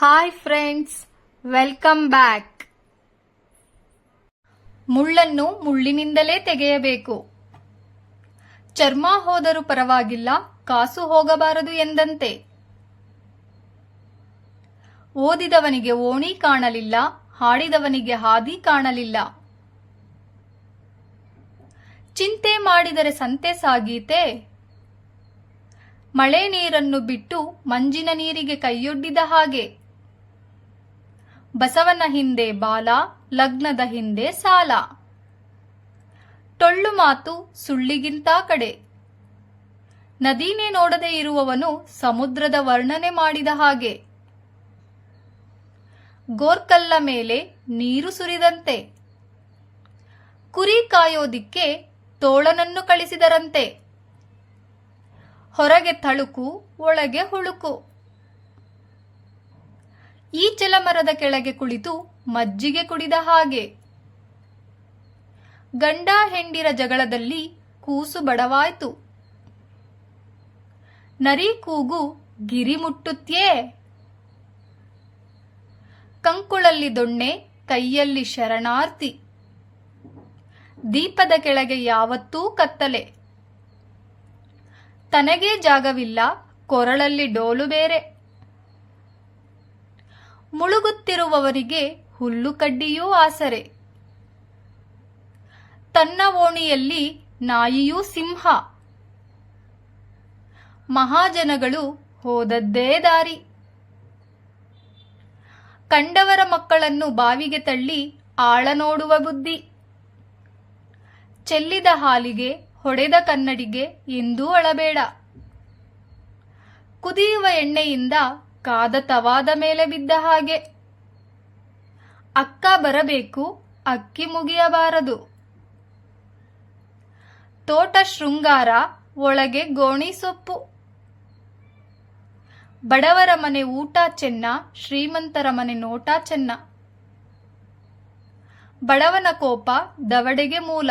Hi friends welcome back ಮುಳ್ಳನ್ನು ಮುಳ್ಳಿನಿಂದಲೇ ತೆಗೆಯಬೇಕು. ಚರ್ಮ ಹೋದರೂ ಪರವಾಗಿಲ್ಲ, ಕಾಸು ಹೋಗಬಾರದು ಎಂದಂತೆ. ಓದಿದವನಿಗೆ ಓಣಿ ಕಾಣಲಿಲ್ಲ, ಹಾಡಿದವನಿಗೆ ಹಾದಿ ಕಾಣಲಿಲ್ಲ. ಚಿಂತೆ ಮಾಡಿದರೆ ಸಂತೆ ಸಾಗೀತೆ. ಮಳೆ ನೀರನ್ನು ಬಿಟ್ಟು ಮಂಜಿನ ನೀರಿಗೆ ಕೈಯೊಡ್ಡಿದ ಹಾಗೆ. ಬಸವನ ಹಿಂದೆ ಬಾಲ, ಲಗ್ನದ ಹಿಂದೆ ಸಾಲ. ಟೊಳ್ಳು ಮಾತು ಸುಳ್ಳಿಗಿಂತ ಕಡೆ. ನದಿನೇ ನೋಡದೆ ಇರುವವನು ಸಮುದ್ರದ ವರ್ಣನೆ ಮಾಡಿದ ಹಾಗೆ. ಗೋರ್ಕಲ್ಲ ಮೇಲೆ ನೀರು ಸುರಿದಂತೆ. ಕುರಿ ಕಾಯೋದಿಕ್ಕೆ ತೋಳನನ್ನು ಕಳಿಸಿದರಂತೆ. ಹೊರಗೆ ತಳುಕು, ಒಳಗೆ ಹುಳುಕು. ಈ ಚಲಮರದ ಕೆಳಗೆ ಕುಳಿತು ಮಜ್ಜಿಗೆ ಕುಡಿದ ಹಾಗೆ. ಗಂಡ ಹೆಂಡಿರ ಜಗಳದಲ್ಲಿ ಕೂಸು ಬಡವಾಯ್ತು. ನರಿ ಕೂಗು ಗಿರಿ ಮುಟ್ಟುತ್ತ್ಯೇ ಕಂಕುಳಲ್ಲಿ ದೊಣ್ಣೆ, ಕೈಯಲ್ಲಿ ಶರಣಾರ್ಥಿ. ದೀಪದ ಕೆಳಗೆ ಯಾವತ್ತೂ ಕತ್ತಲೆ. ತನಗೇ ಜಾಗವಿಲ್ಲ, ಕೊರಳಲ್ಲಿ ಡೋಲು ಬೇರೆ. ಮುಳುಗುತ್ತಿರುವವರಿಗೆ ಹುಲ್ಲು ಕಡ್ಡಿಯೂ ಆಸರೆ. ತನ್ನ ಓಣಿಯಲ್ಲಿ ನಾಯಿಯೂ ಸಿಂಹ. ಮಹಾಜನಗಳು ಹೋದದ್ದೇ ದಾರಿ. ಕಂಡವರ ಮಕ್ಕಳನ್ನು ಬಾವಿಗೆ ತಳ್ಳಿ ಆಳ ನೋಡುವ ಬುದ್ಧಿ. ಚೆಲ್ಲಿದ ಹಾಲಿಗೆ, ಹೊಡೆದ ಕನ್ನಡಿಗೆ ಎಂದೂ ಅಳಬೇಡ. ಕುದಿಯುವ ಎಣ್ಣೆಯಿಂದ ಕಾದ ತವಾದ ಮೇಲೆ ಬಿದ್ದ ಹಾಗೆ. ಅಕ್ಕ ಬರಬೇಕು, ಅಕ್ಕಿ ಮುಗಿಯಬಾರದು. ತೋಟ ಶೃಂಗಾರ, ಒಳಗೆ ಗೋಣಿ ಸೊಪ್ಪು. ಬಡವರ ಮನೆ ಊಟ ಚೆನ್ನ, ಶ್ರೀಮಂತರ ಮನೆ ನೋಟ ಚೆನ್ನ. ಬಡವನ ಕೋಪ ದವಡೆಗೆ ಮೂಲ.